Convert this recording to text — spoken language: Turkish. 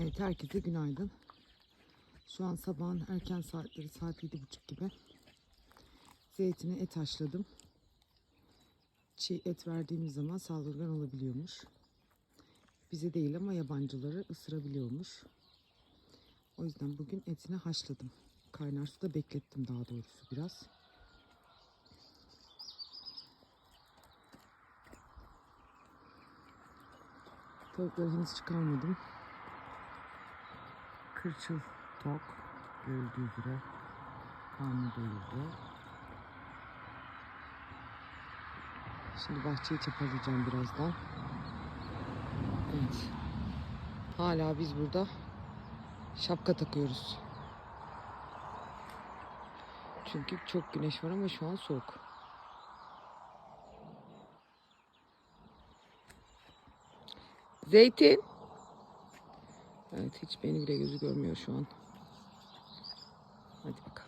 Evet herkese günaydın. Şu an sabahın erken saatleri saat yedi buçuk gibi. Zeytine et haşladım. Çiğ et verdiğimiz zaman saldırgan olabiliyormuş. Bize değil ama yabancıları ısırabiliyormuş. O yüzden bugün etini haşladım. Kaynar suda beklettim daha doğrusu biraz. Tavukları henüz çıkarmadım. Kırçıl tok görüldüğü üzere karnı doyurdu. Şimdi bahçeyi çapalayacağım birazdan. Evet. Hala biz burada şapka takıyoruz. Çünkü çok güneş var ama şu an soğuk. Zeytin. Evet hiç beni bile gözü görmüyor şu an. Hadi bakalım.